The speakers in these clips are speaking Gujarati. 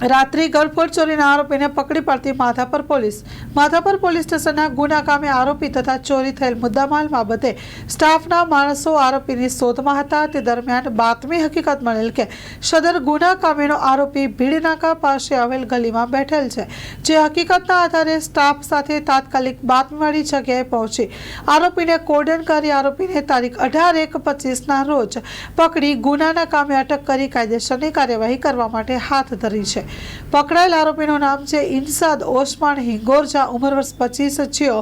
રાત્રિ ગળફોડ ચોરીના આરોપીને પકડી પાડતી માધાપર પોલીસ. માધાપર પોલીસ સ્ટેશનના ગુના કામે આરોપી તથા ચોરી થયેલ મુદ્દામાલ બાબતે સ્ટાફના માણસો આરોપીની શોધમાં હતા. તે દરમિયાન બાતમી હકીકત મળેલ કે સદર ગુના કામેનો આરોપી ભીડનાકા પાસે આવેલ ગલીમાં બેઠેલ છે. જે હકીકતના આધારે સ્ટાફ સાથે તાત્કાલિક બાતમીવાળી જગ્યાએ પહોંચી. આરોપીને કોર્ડન કરી આરોપીને તારીખ અઢાર એક પચીસના રોજ પકડી ગુનાના કામે અટક કરી કાયદેસરની કાર્યવાહી કરવા માટે હાથ ધરી છે. પકડાયેલ આરોપીનું નામ છે ઇન્સાદ ઓસમાન હિંગોરજા ઉંમર વર્ષ પચીસ જેઓ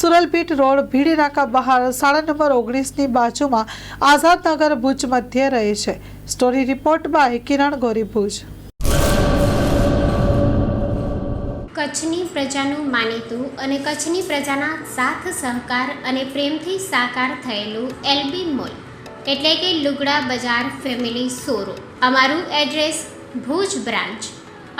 સુરલપીઠ રોડ ભીડી નાકા બહાર સાડા નંબર ઓગણીસની બાજુમાં આઝાદનગર ભુજ મધ્યે રહે છે. સ્ટોરી રિપોર્ટ બાય કિરણ ગોરી ભુજ. કચ્છની પ્રજાનું માનીતું અને કચ્છની પ્રજાના સાથ, સહકાર અને પ્રેમથી સાકાર થયેલું એલબી મોલ, એટલે કે લુગડા બજાર ફેમિલી શોરૂમ. અમારું address Bhuj branch